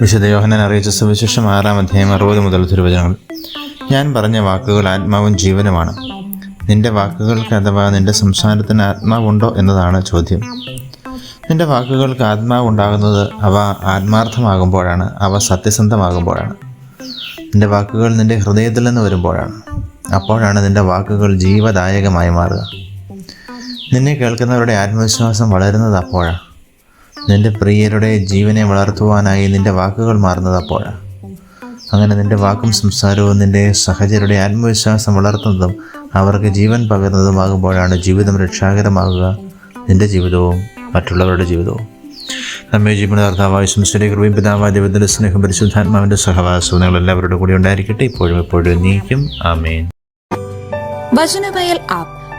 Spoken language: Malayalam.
വിശുദ്ധ യോഹനൻ അറിയിച്ച സുവിശേഷം ആറാം അധ്യായം അറുപത് മുതൽ തിരുവചനങ്ങൾ. ഞാൻ പറഞ്ഞ വാക്കുകൾ ആത്മാവും ജീവനുമാണ്. നിന്റെ വാക്കുകൾക്ക് അഥവാ നിന്റെ സംസാരത്തിന് ആത്മാവുണ്ടോ എന്നതാണ് ചോദ്യം. നിന്റെ വാക്കുകൾക്ക് ആത്മാവുണ്ടാകുന്നത് അവ ആത്മാർത്ഥമാകുമ്പോഴാണ് അവ സത്യസന്ധമാകുമ്പോഴാണ്. നിന്റെ വാക്കുകൾ നിന്റെ ഹൃദയത്തിൽ നിന്ന് വരുമ്പോഴാണ്. അപ്പോഴാണ് നിന്റെ വാക്കുകൾ ജീവദായകമായി മാറുക. നിന്നെ കേൾക്കുന്നവരുടെ ആത്മവിശ്വാസം വളരുന്നത് അപ്പോഴാണ് നിന്റെ പ്രിയരുടെ ജീവനെ വളർത്തുവാനായി നിന്റെ വാക്കുകൾ മാറുന്നത് അപ്പോഴാണ് അങ്ങനെ നിന്റെ വാക്കും സംസാരവും നിന്റെ സഹചരുടെ ആത്മവിശ്വാസം വളർത്തുന്നതും അവർക്ക് ജീവൻ പകരുന്നതുമാകുമ്പോഴാണ് ജീവിതം രക്ഷാകരമാകുക നിന്റെ ജീവിതവും മറ്റുള്ളവരുടെ ജീവിതവും. നമ്മെ ജീവന കർത്താവായ സംസ്ഥയുടെ കൃപയും പിതാവായ ദൈവത്തിന്റെ സ്നേഹം പരിശുദ്ധാത്മാവിന്റെ സഹവാസവും നിങ്ങൾ എല്ലാവരുടെ കൂടി ഉണ്ടായിരിക്കട്ടെ. ഇപ്പോഴും എപ്പോഴും നീക്കും. ആമേൻ. വചനവയൽ ആപ്പ്